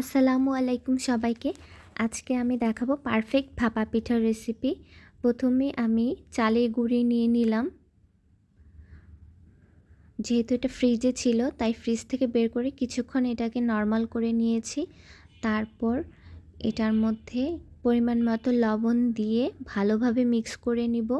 আসসালামু আলাইকুম সবাইকে। আজকে আমি দেখাবো পারফেক্ট ভাপা পিঠার রেসিপি প্রথমে আমি চালের গুঁড়ি নিয়ে নিলাম। যেহেতু এটা ফ্রিজে ছিল, তাই ফ্রিজ থেকে বের করে কিছুক্ষণ এটাকে নর্মাল করে নিয়েছি। তারপর এটার মধ্যে পরিমাণ মতো লবণ দিয়ে ভালোভাবে মিক্স করে নিব।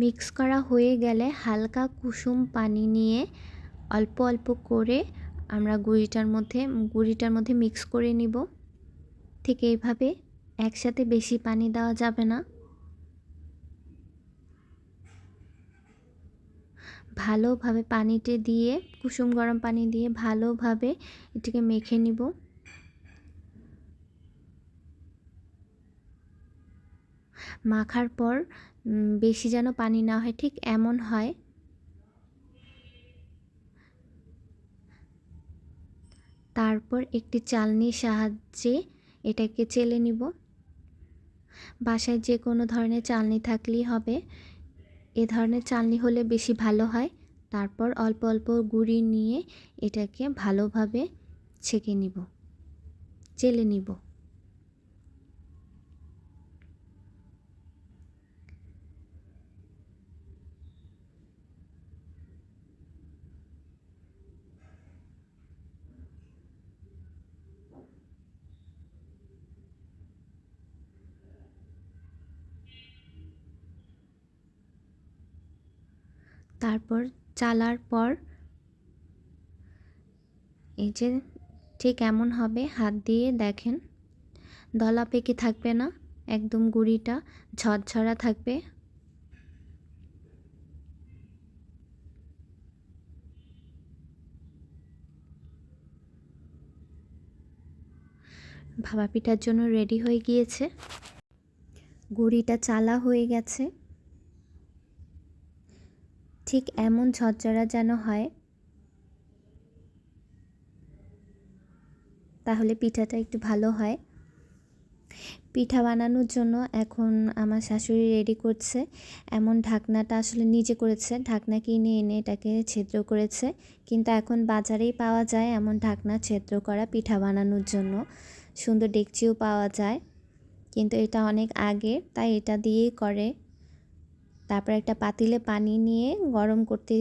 মিক্স করা হয়ে গেলে হালকা কুসুম পানি নিয়ে অল্প অল্প করে আমরা গুঁড়িটার মধ্যে গুঁড়িটার মধ্যে মিক্স করে নিব। ঠিক এইভাবে একসাথে বেশি পানি দেওয়া যাবে না। ভালোভাবে পানিতে দিয়ে, কুসুম গরম পানি দিয়ে ভালোভাবে এটিকে মেখে নিব। মাখার পর বেশি যেন পানি না হয়, ঠিক এমন হয়। তারপর একটি চালনির সাহায্যে এটাকে চেলে নিব। বাসায় যে কোনো ধরনের চালনি থাকলেই হবে। এ ধরনের চালনি হলে বেশি ভালো হয়। তারপর অল্প অল্প গুঁড়ি নিয়ে এটাকে ভালোভাবে ছেঁকে নিব, চেলে নিব। তারপর চালার পর এই যে ঠিক এমন হবে, হাত দিয়ে দেখেন। দলা পেকে থাকবে না, একদম গুঁড়িটা ঝরঝরা থাকবে। ভাবা পিঠার জন্য রেডি হয়ে গিয়েছে। গুড়িটা চালা হয়ে গেছে। ঠিক এমন ঝরঝরা যেন হয়। তাহলে পিঠাটা একটু ভালো হয়। পিঠা বানানোর জন্য এখন আমার শাশুড়ি রেডি করছে। এমন ঢাকনাটা আসলে নিজে করেছে। ঢাকনা কিনে এনে এটাকে ছেদ্র করেছে। কিন্তু এখন বাজারেই পাওয়া যায় এমন ঢাকনা ছেদ্র করা পিঠা বানানোর জন্য। সুন্দর ডেকচিও পাওয়া যায়। কিন্তু এটা অনেক আগে তাই এটা দিয়েই করে। তারপর একটা পাতিলে পানি নিয়ে গরম করতে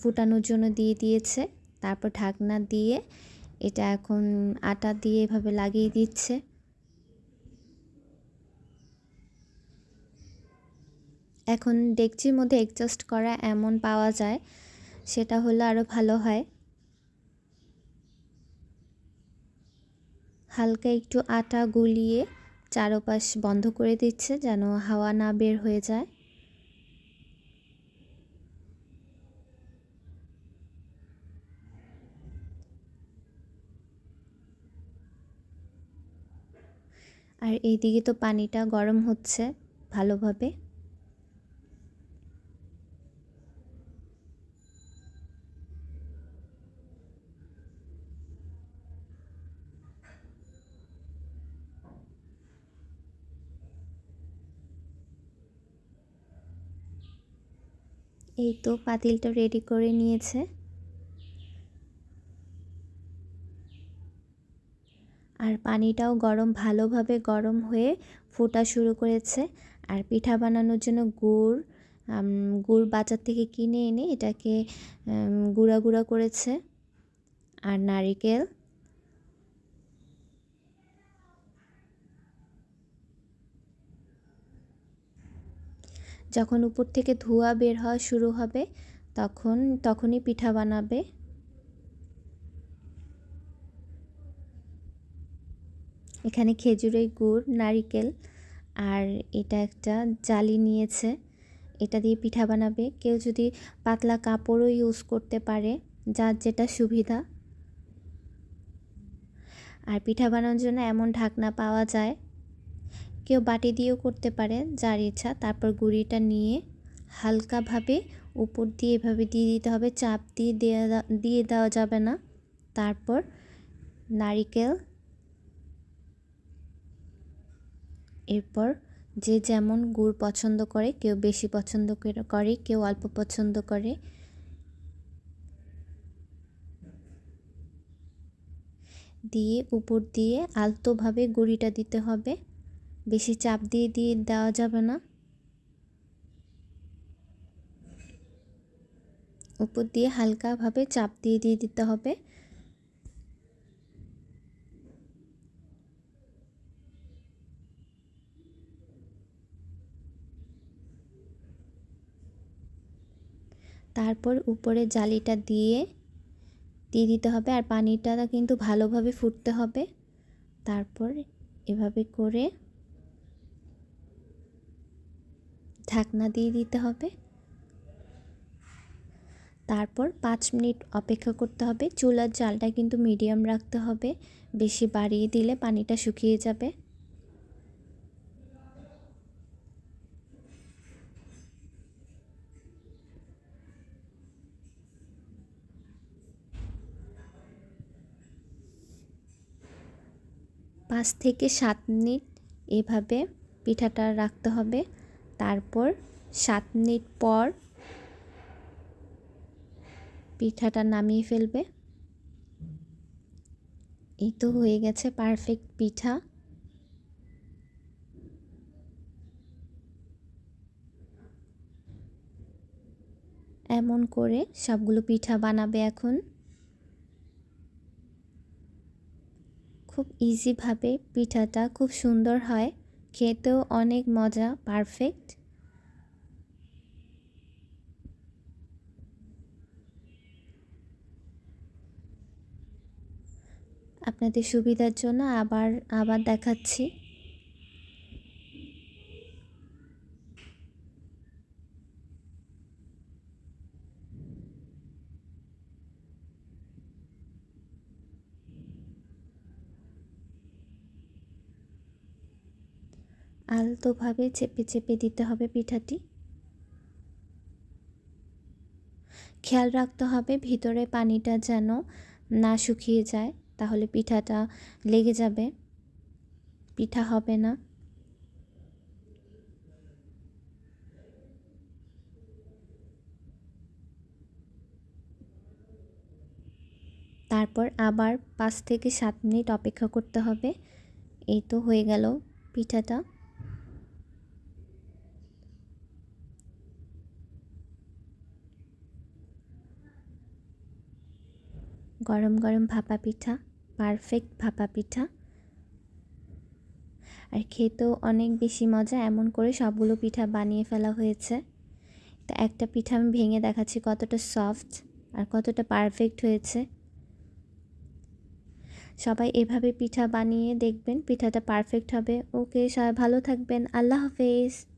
ফুটানোর জন্য দিয়ে দিয়েছে। তারপর ঢাকনা দিয়ে এটা এখন আটা দিয়ে এভাবে লাগিয়ে দিচ্ছে। এখন ডেকচির মধ্যে অ্যাডজাস্ট করা এমন পাওয়া যায়, সেটা হলে আরও ভালো হয়। হালকা একটু আটা গুলিয়ে চারোপাশ বন্ধ করে দিচ্ছে যেন হাওয়া না বের হয়ে যায়। আর এইদিকে তো পানিটা গরম হচ্ছে ভালোভাবে। এই তো পাতিলটা রেডি করে নিয়েছে। আর পানিটাও গরম, ভালোভাবে গরম হয়ে ফোটা শুরু করেছে। আর পিঠা বানানোর জন্য গুড় গুড় বাজার থেকে কিনে এনে এটাকে গুঁড়া গুঁড়া করেছে। আর নারিকেল। যখন উপর থেকে ধোঁয়া বের হওয়া শুরু হবে, তখন, তখনই পিঠা বানাবে। এখানে খেজুরের গুড়, নারিকেল আর এটা একটা জালি নিয়েছে। এটা দিয়ে পিঠা বানাবে। কেউ যদি পাতলা কাপড়ও ইউজ করতে পারে, যার যেটা সুবিধা। আর পিঠা বানানোর জন্য এমন ঢাকনা পাওয়া যায়। কেউ বাটি দিয়েও করতে পারে, যার ইচ্ছা। তারপর গুঁড়িটা নিয়ে হালকাভাবে উপর দিয়ে এভাবে দিয়ে দিতে হবে। চাপ দিয়ে দেওয়া দিয়ে দেওয়া যাবে না। তারপর নারিকেল এরপর যে যেমন গুড় পছন্দ করে, কেউ বেশি পছন্দ করে- কেউ অল্প পছন্দ করে। দিয়ে উপর দিয়ে আলতোভাবে গুঁড়িটা দিতে হবে। বেশি চাপ দিয়ে দিয়ে দেওয়া যাবে না। উপর দিয়ে হালকাভাবে চাপ দিয়ে দিয়ে দিতে হবে। তারপর উপরে জালিটা দিয়ে দিয়ে দিতে হবে আর পানিটা কিন্তু ভালোভাবে ফুটতে হবে। তারপর এভাবে করে ঢাকনা দিয়ে দিতে হবে। তারপর পাঁচ মিনিট অপেক্ষা করতে হবে। চুলার জালটা কিন্তু মিডিয়াম রাখতে হবে। বেশি বাড়িয়ে দিলে পানিটা শুকিয়ে যাবে। পাঁচ থেকে সাত মিনিট এভাবে পিঠাটা রাখতে হবে। তারপর সাত মিনিট পর পিঠাটা নামিয়ে ফেলবে। এই তো হয়ে গেছে পারফেক্ট পিঠা। এমন করে সবগুলো পিঠা বানাবে এখন। খুব ইজিভাবে পিঠাটা খুব সুন্দর হয়। খেতেও অনেক মজা পারফেক্ট আপনাদের সুবিধার জন্য আবার আবার দেখাচ্ছি। আলতোভাবে চেপে চেপে দিতে হবে পিঠাটি। খেয়াল রাখতে হবে ভিতরে পানিটা যেন না শুকিয়ে যায়, তাহলে পিঠাটা লেগে যাবে। পিঠা হবে না। তারপর আবার পাঁচ থেকে সাত মিনিট অপেক্ষা করতে হবে। এই তো হয়ে গেল পিঠাটা। গরম গরম ভাপা পিঠা পারফেক্ট ভাপা পিঠা। আর খেতেও অনেক বেশি মজা, এমন করে সবগুলো পিঠা বানিয়ে ফেলা হয়েছে। তো একটা পিঠা আমি ভেঙে দেখাচ্ছি কতটা সফট আর কতটা পারফেক্ট হয়েছে। সবাই এভাবে পিঠা বানিয়ে দেখবেন, পিঠাটা পারফেক্ট হবে। ওকে, সবাই ভালো থাকবেন। আল্লাহ হাফেজ।